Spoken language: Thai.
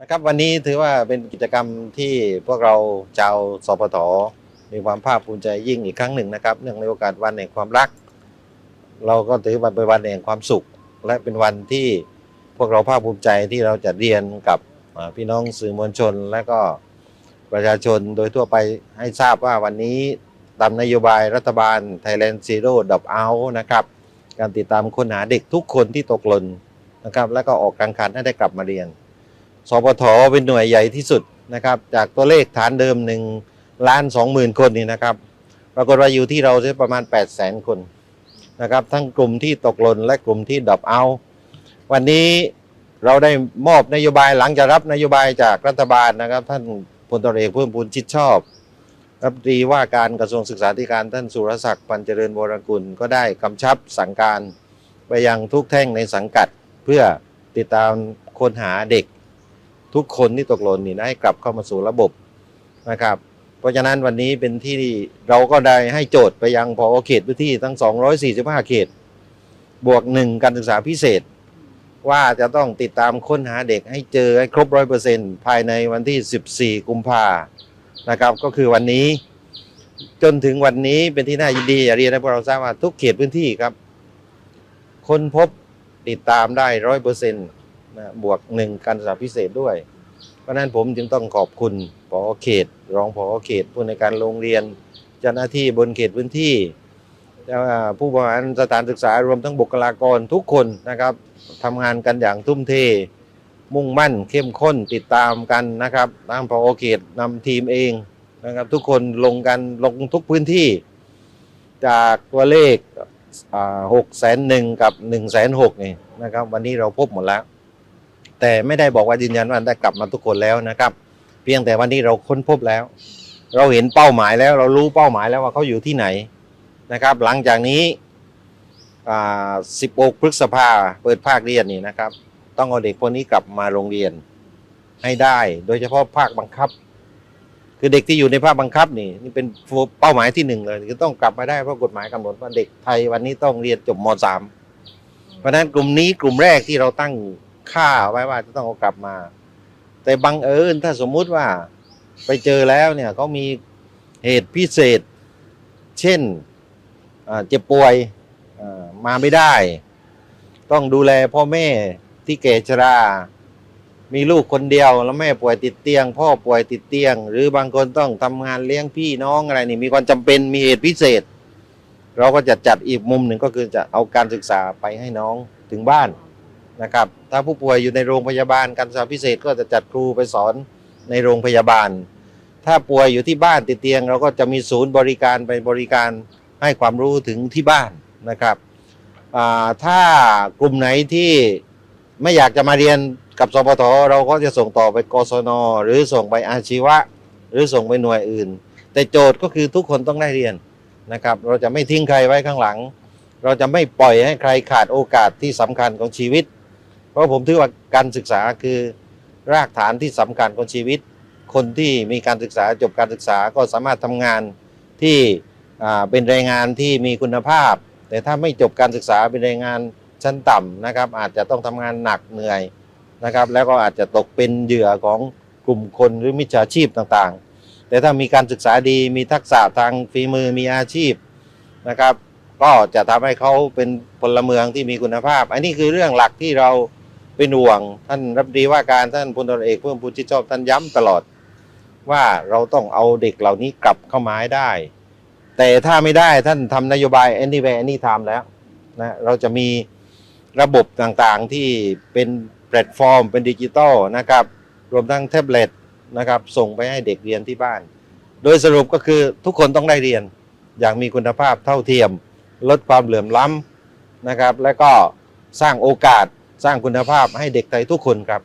นะครับวันนี้ถือว่าเป็นกิจกรรมที่พวกเราชาวสปทมีความภาคภูมิใจยิ่งอีกครั้งหนึ่งนะครับ เนื่องในโอกาสวันแห่งความรัก เราก็ถือว่าเป็นวันแห่งความสุข และเป็นวันที่พวกเราภาคภูมิใจที่เราจะเรียนกับพี่น้องสื่อมวลชน และก็ประชาชนโดยทั่วไปให้ทราบว่าวันนี้ตามนโยบายรัฐบาล Thailand Zero Drop Out นะครับการติดตามค้นหาเด็กทุกคนที่ตกหล่นนะครับและก็ออกกลางคันให้ได้กลับมาเรียน สปทเป็นหน่วยใหญ่ที่สุดนะครับ จากตัวเลขฐานเดิม1ล้าน2หมื่นคนนี่นะครับ ปรากฏว่าอยู่ที่เราได้ประมาณ 8 0 0แสนคนนะครับ ทั้งกลุ่มที่ตกหล่นและกลุ่มที่ดรอปเอา วันนี้เราได้มอบนโยบายหลังจากรับนโยบายจากรัฐบาลนะครับ ท่านพลตรเอกเพิ่มพูนชิดชอบรัฐมนตรีว่าการกระทรวงศึกษาธิการท่านสุรศักดิ์ปัญเจริญวรกุลก็ได้กำชับสั่งการไปยังทุกแท่งในสังกัดเพื่อติดตามค้นหาเด็ก ทุกคนที่ตกหล่นนี่ให้กลับเข้ามาสู่ระบบนะครับ เพราะฉะนั้นวันนี้เป็นที่เราก็ได้ให้โจทย์ไปยังพอเขตพื้นที่ทั้ง 245 เขต บวกหนึ่งการศึกษาพิเศษ ว่าจะต้องติดตามค้นหาเด็กให้เจอให้ครบร้อยเปอร์เซ็นต์ภายในวันที่ 14 กุมภานะครับ ก็คือวันนี้จนถึงวันนี้เป็นที่น่ายินดีอย่เรียนให้พวกเราทราบว่าทุกเขตพื้นที่ครับค้นพบติดตามได้ร้อยเปอร์เซ็นต์บวกหนึ่งการศึกษาพิเศษด้วย เพราะนั้นผมจึงต้องขอบคุณผอเขต รองผอเขต ผู้ในการโรงเรียน เจ้าหน้าที่บนเขตพื้นที่แล้วผู้บริหารสถานศึกษารวมทั้งบุคลากรทุกคนนะครับทำงานกันอย่างทุ่มเท มุ่งมั่นเข้มข้นติดตามกันนะครับทางผอเขตนำทีมเองนะครับทุกคนลงกันลงทุกพื้นที่ จากตัวเลขหกแสนหนึ่งกับหนึ่งแสนหกนี่นะครับวันนี้เราพบหมดแล้ว แต่ไม่ได้บอกว่ายืนยันว่าได้กลับมาทุกคนแล้วนะครับ เพียงแต่วันนี้เราค้นพบแล้ว เราเห็นเป้าหมายแล้ว เรารู้เป้าหมายแล้วว่าเขาอยู่ที่ไหนนะครับ หลังจากนี้อ่า16พฤษภาเปิดภาคเรียนนี่นะครับ ต้องเอาเด็กพวกนี้กลับมาโรงเรียนให้ได้ โดยเฉพาะภาคบังคับ คือเด็กที่อยู่ในภาคบังคับนี่นี่เป็นเป้าหมายที่หนึ่งเลยคือต้องกลับมาได้เพราะกฎหมายกำหนดว่าเด็กไทยวันนี้ต้องเรียนจบม .3 เพราะฉะนั้นกลุ่มนี้กลุ่มแรกที่เราตั้ง ค่าไว้ว่าจะต้องเอากลับมา แต่บังเอิญถ้าสมมุติว่าไปเจอแล้วเนี่ยเขามีเหตุพิเศษ เช่นเจ็บป่วยมาไม่ได้ ต้องดูแลพ่อแม่ที่แก่ชรา มีลูกคนเดียวแล้วแม่ป่วยติดเตียง พ่อป่วยติดเตียง หรือบางคนต้องทำงานเลี้ยงพี่น้องอะไรนี่มีความจำเป็นมีเหตุพิเศษ เราก็จะจัดอีกมุมหนึ่งก็คือจะเอาการศึกษาไปให้น้องถึงบ้าน นะครับ ถ้าผู้ป่วยอยู่ในโรงพยาบาลการศึกษาพิเศษก็จะจัดครูไปสอนในโรงพยาบาล ถ้าป่วยอยู่ที่บ้านติดเตียง เราก็จะมีศูนย์บริการไปบริการให้ความรู้ถึงที่บ้านนะครับถ้ากลุ่มไหนที่ไม่อยากจะมาเรียนกับสปทเราก็จะส่งต่อไปกศน หรือส่งไปอาชีวะ หรือส่งไปหน่วยอื่น แต่โจทย์ก็คือทุกคนต้องได้เรียนนะครับ เราจะไม่ทิ้งใครไว้ข้างหลัง เราจะไม่ปล่อยให้ใครขาดโอกาสที่สำคัญของชีวิต เพราะผมถือว่าการศึกษาคือรากฐานที่สำคัญของชีวิต คนที่มีการศึกษาจบการศึกษาก็สามารถทำงานที่เป็นแรงงานที่มีคุณภาพ แต่ถ้าไม่จบการศึกษาเป็นแรงงานชั้นต่ำนะครับ อาจจะต้องทำงานหนักเหนื่อยนะครับ แล้วก็อาจจะตกเป็นเหยื่อของกลุ่มคนหรือมิจฉาชีพต่างๆ แต่ถ้ามีการศึกษาดีมีทักษะทางฝีมือมีอาชีพนะครับ ก็จะทำให้เขาเป็นพลเมืองที่มีคุณภาพ อันนี้คือเรื่องหลักที่เรา เป็นห่วงท่านรัฐมนตรีว่าการท่านพลตรเอกเพิ่มพูนชิดชอบท่านย้ำตลอด ว่าเราต้องเอาเด็กเหล่านี้กลับเข้ามาให้ได้ แต่ถ้าไม่ได้ท่านทำนโยบาย anywhere anytime แล้วนะเราจะมีระบบต่างๆที่เป็นแพลตฟอร์ม เป็นดิจิตอลนะครับรวมทั้งแท็บเล็ตนะครับส่งไปให้เด็กเรียนที่บ้าน โดยสรุปก็คือทุกคนต้องได้เรียนอย่างมีคุณภาพเท่าเทียม ลดความเหลื่อมล้ำนะครับ และก็สร้างโอกาส สร้างคุณภาพให้เด็กไทยทุกคนครับ